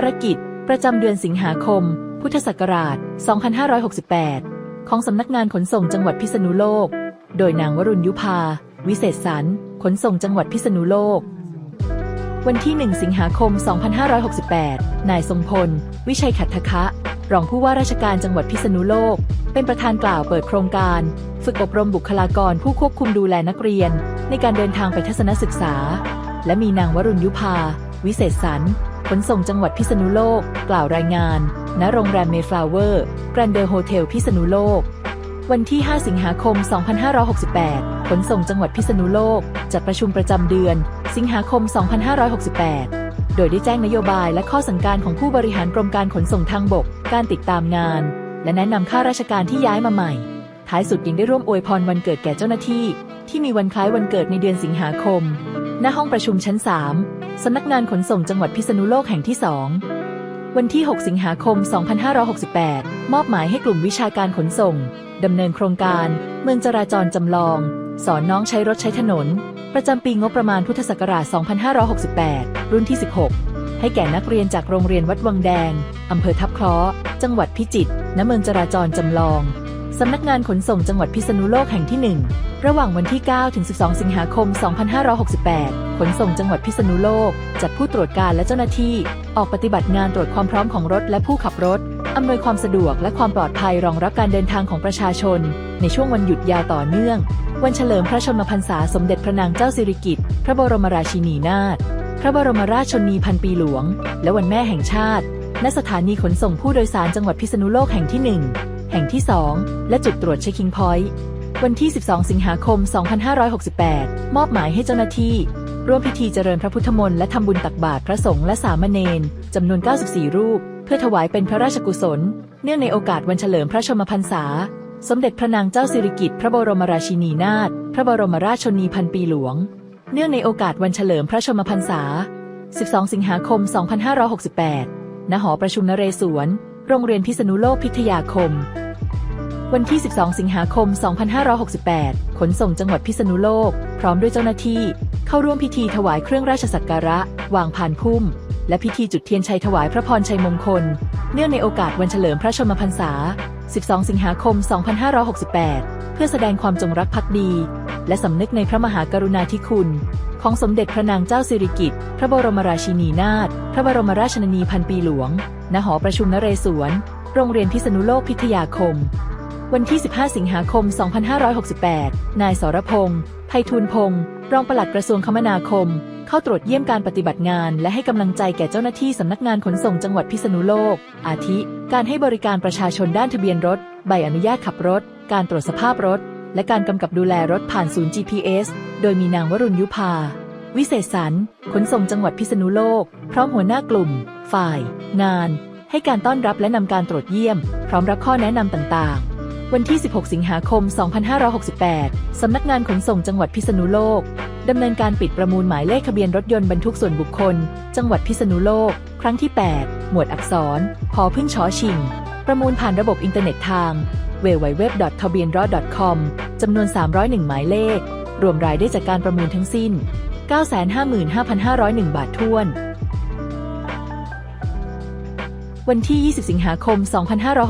ารกิจ ประจำเดือนสิงหาคม พุทธศักราช 2568 ของสำนักงานขนส่งจังหวัดพิษณุโลก โดยนางวรุณยุพา วิเศษสรรขนส่งจังหวัดพิษณุโลก วันที่ 1 สิงหาคม 2568 นายทรงพล วิชัยขัตถคะ รองผู้ว่าราชการจังหวัดพิษณุโลก เป็นประธานกล่าวเปิดโครงการ ฝึกอบรมบุคลากรผู้ควบคุมดูแลนักเรียน ในการเดินทางไปทัศนศึกษา และมีนางวรุณยุพา วิเศษสรร ขนส่งจังหวัดพิษณุโลก กล่าวรายงาน ณ โรงแรมเมฟลาเวอร์ แกรนเดอร์โฮเทลพิษณุโลก วันที่ 5 สิงหาคม 2568 ขนส่งจังหวัดพิษณุโลก จัดประชุมประจำเดือน สิงหาคม 2568 โดยได้แจ้งนโยบายและข้อสั่งการของผู้บริหารกรมการขนส่งทางบก การติดตามงาน และแนะนำข้าราชการที่ย้ายมาใหม่ ท้ายสุดยังได้ร่วมอวยพรวันเกิดแก่เจ้าหน้าที่ ที่มีวันคล้ายวันเกิดในเดือนสิงหาคม ณห้องประชุมชั้น 3 สำนักงานขนส่งจังหวัดพิษณุโลกแห่งที่ 2 วันที่ 6 สิงหาคม 2568 มอบหมายให้กลุ่มวิชาการขนส่งดำเนินโครงการ เมืองจราจรจำลอง สอนน้องใช้รถใช้ถนน ประจำปีงบประมาณพุทธศักราช 2568 รุ่นที่ 16 ให้แก่นักเรียนจากโรงเรียนวัดวังแดงอำเภอทับคราะห์จังหวัดพิจิตรณเมืองจราจรจำลองสำนักงานขนส่งจังหวัดพิษณุโลกแห่งที่ 1 ระหว่างวันที่ 9 ถึง 12 สิงหาคม 2568 ขนส่งจังหวัดพิษณุโลก จัดผู้ตรวจการและเจ้าหน้าที่ ออกปฏิบัติงานตรวจความพร้อมของรถและผู้ขับรถ อำนวยความสะดวกและความปลอดภัยรองรับการเดินทางของประชาชน ในช่วงวันหยุดยาวต่อเนื่อง วันเฉลิมพระชนมพรรษาสมเด็จพระนางเจ้าสิริกิติ์ พระบรมราชินีนาถ พระบรมราชชนนีพันปีหลวง และวันแม่แห่งชาติ ณ สถานีขนส่งผู้โดยสารจังหวัดพิษณุโลกแห่งที่ 1 แห่งที่ 2 และจุดตรวจเช็คคิงพอยต์ วันที่ 12 สิงหาคม 2568 มอบหมายให้เจ้าหน้าที่ ร่วมพิธีเจริญพระพุทธมนต์และทำบุญตักบาตรพระสงฆ์และสามเณรจำนวน 94 รูป เพื่อถวายเป็นพระราชกุศล เนื่องในโอกาสวันเฉลิมพระชนมพรรษา สมเด็จพระนางเจ้าสิริกิติ์พระบรมราชินีนาถพระบรมราชชนีพันปีหลวง เนื่องในโอกาสวันเฉลิมพระชนมพรรษา 12 สิงหาคม 2568 ณ หอประชุมนเรศวร โรงเรียนพิษณุโลกพิทยาคม วันที่ 12 สิงหาคม 2568 ขนส่งจังหวัดพิษณุโลก พร้อมด้วยเจ้าหน้าที่ เข้าร่วมพิธีถวายเครื่องราชสักการะ วางพานพุ่ม และพิธีจุดเทียนชัยถวายพระพรชัยมงคล เนื่องในโอกาสวันเฉลิมพระชนมพรรษา 12 สิงหาคม 2568 เพื่อแสดงความจงรักภักดี และสำนึกในพระมหากรุณาธิคุณ ของสมเด็จพระนางเจ้าสิริกิติ์ พระบรมราชินีนาถ พระบรมราชชนนีพันปีหลวง ณ หอประชุมนเรศวร โรงเรียนพิษณุโลกพิทยาคม วันที่ 15 สิงหาคม 2568 นายสรพงษ์ไพฑูรย์พงษ์รองปลัดกระทรวงคมนาคม เข้าตรวจเยี่ยมการปฏิบัติงาน และให้กำลังใจแก่เจ้าหน้าที่สำนักงานขนส่งจังหวัดพิษณุโลก อาทิ การให้บริการประชาชนด้านทะเบียนรถ ใบอนุญาตขับรถ การตรวจสภาพรถ และการกำกับดูแลรถผ่านศูนย์ GPS โดยมีนางวรุณยุพาวิเศษสรรขนส่งจังหวัดพิษณุโลก พร้อมหัวหน้ากลุ่ม ฝ่าย งาน ให้การต้อนรับและนำการตรวจเยี่ยม พร้อมรับข้อแนะนำต่างๆ วันที่ 16 สิงหาคม 2568 สำนักงานขนส่งจังหวัดพิษณุโลก ดำเนินการปิดประมูลหมายเลขทะเบียนรถยนต์บรรทุกส่วนบุคคล จังหวัดพิษณุโลก ครั้งที่ 8 หมวดอักษร พอพึ่งชอชิง ประมูลผ่านระบบอินเทอร์เน็ตทาง w w w t a b i e n r o c o m จำนวน 301 หมายเลข รวมรายได้จากการประมูลทั้งสิ้น 955,501 บาทท้วน วันที่ 20 สิงหาคม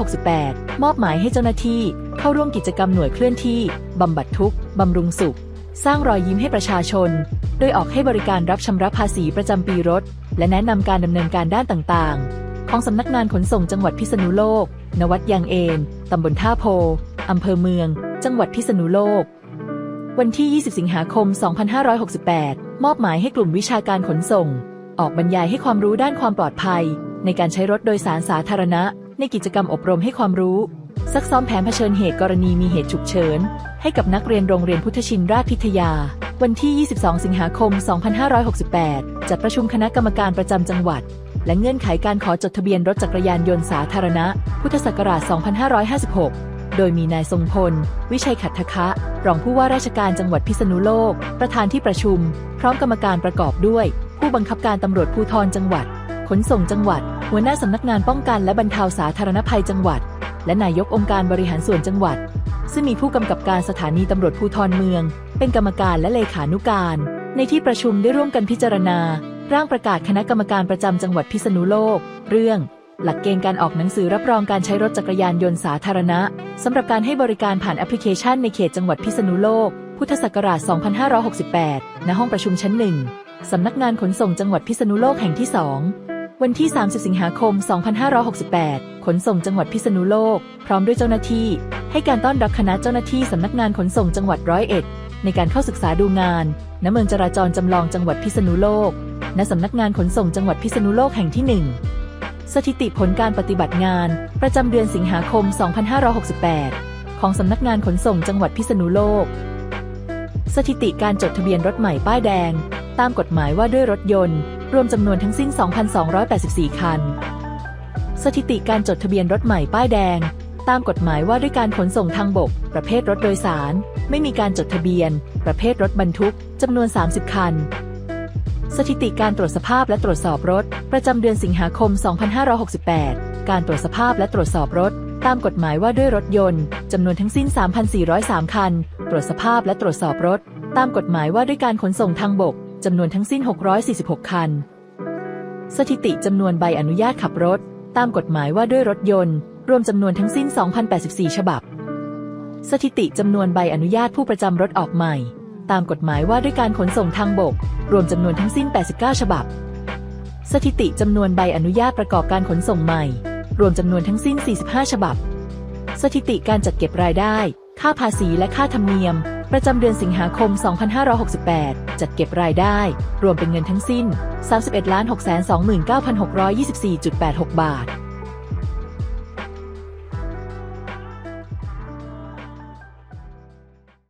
2568 มอบหมายให้เจ้าหน้าที่ เข้าร่วมกิจกรรมหน่วยเคลื่อนที่ บำบัดทุกข์ บำรุงสุข สร้างรอยยิ้มให้ประชาชน โดยออกให้บริการรับชำระภาษีประจำปีรถ และแนะนำการดำเนินการด้านต่างๆ ของสำนักงานขนส่งจังหวัดพิษณุโลก นวัดยางเอนตำบลท่าโพอำเภอเมือง จังหวัดพิษณุโลก วันที่ 20 สิงหาคม 2568 มอบหมายให้กลุ่มวิชาการขนส่ง ออกบรรยายให้ความรู้ด้านความปลอดภัย ในการใช้รถโดยสารสาธารณะ ในกิจกรรมอบรมให้ความรู้ ซักซ้อมแผนเผชิญเหตุกรณีมีเหตุฉุกเฉิน ให้กับนักเรียนโรงเรียนพุทธชินราชพิทยา วันที่ 22 สิงหาคม 2568 จัดประชุมคณะกรรมการประจำจังหวัด และเงื่อนไขการขอจดทะเบียนรถจักรยานยนต์สาธารณะ พุทธศักราช 2556โดยมีนายทรงพล วิชัยขัตถคะ รองผู้ว่าราชการจังหวัดพิษณุโลก ประธานที่ประชุม พร้อมกรรมการประกอบด้วย ผู้บังคับการตำรวจภูธรจังหวัด ขนส่งจังหวัด หัวหน้าสำนักงานป้องกันและบรรเทาสาธารณภัยจังหวัด และนายกองค์การบริหารส่วนจังหวัด ซึ่งมีผู้กำกับการสถานีตำรวจภูธรเมือง เป็นกรรมการและเลขานุการ ในที่ประชุมได้ร่วมกันพิจารณา ร่างประกาศคณะกรรมการประจำจังหวัดพิษณุโลก เรื่อง หลักเกณฑ์การออกหนังสือรับรองการใช้รถจักรยานยนต์สาธารณะสำหรับการให้บริการผ่านแอปพลิเคชันในเขตจังหวัดพิษณุโลก พุทธศักราช 2568 ณ ห้องประชุมชั้นหนึ่งสำนักงานขนส่งจังหวัดพิษณุโลกแห่งที่2 วันที่ 30 สิงหาคม 2568 ขนส่งจังหวัดพิษณุโลก พร้อมด้วยเจ้าหน้าที่ ให้การต้อนรับคณะเจ้าหน้าที่สำนักงานขนส่งจังหวัดร้อยเอ็ด ในการเข้าศึกษาดูงาน ณ เมืองจราจรจำลองจังหวัดพิษณุโลก ณ สำนักงานขนส่งจังหวัดพิษณุโลกแห่งที่ 1 สถิติผลการปฏิบัติงาน ประจำเดือนสิงหาคม 2568 ของสำนักงานขนส่งจังหวัดพิษณุโลก สถิติการจดทะเบียนรถใหม่ป้ายแดง ตามกฎหมายว่าด้วยรถยนต์ รวมจำนวนทั้งสิ้น 2,284 คัน สถิติการจดทะเบียนรถใหม่ป้ายแดง ตามกฎหมายว่าด้วยการขนส่งทางบก ประเภทรถโดยสาร ไม่มีการจดทะเบียน ประเภทรถบรรทุกจำนวน 30 คัน สถิติการตรวจสภาพและตรวจสอบรถ ประจำเดือนสิงหาคม 2568 การตรวจสภาพและตรวจสอบรถ ตามกฎหมายว่าด้วยรถยนต์จำนวนทั้งสิ้น 3,403 คัน ตรวจสภาพและตรวจสอบรถ ตามกฎหมายว่าด้วยการขนส่งทางบก จำนวนทั้งสิ้น 646 คัน สถิติจำนวนใบอนุญาตขับรถ ตามกฎหมายว่าด้วยรถยนต์ รวมจำนวนทั้งสิ้น 2,084 ฉบับ สถิติจำนวนใบอนุญาตผู้ประจำรถออกใหม่ ตามกฎหมายว่าด้วยการขนส่งทางบก รวมจำนวนทั้งสิ้น 89 ฉบับ สถิติจำนวนใบอนุญาตประกอบการขนส่งใหม่ รวมจำนวนทั้งสิ้น 45 ฉบับ สถิติการจัดเก็บรายได้ ค่าภาษีและค่าธรรมเนียม ประจำเดือนสิงหาคม 2568 จัดเก็บรายได้ รวมเป็นเงินทั้งสิ้น 31 629,624.86 บาท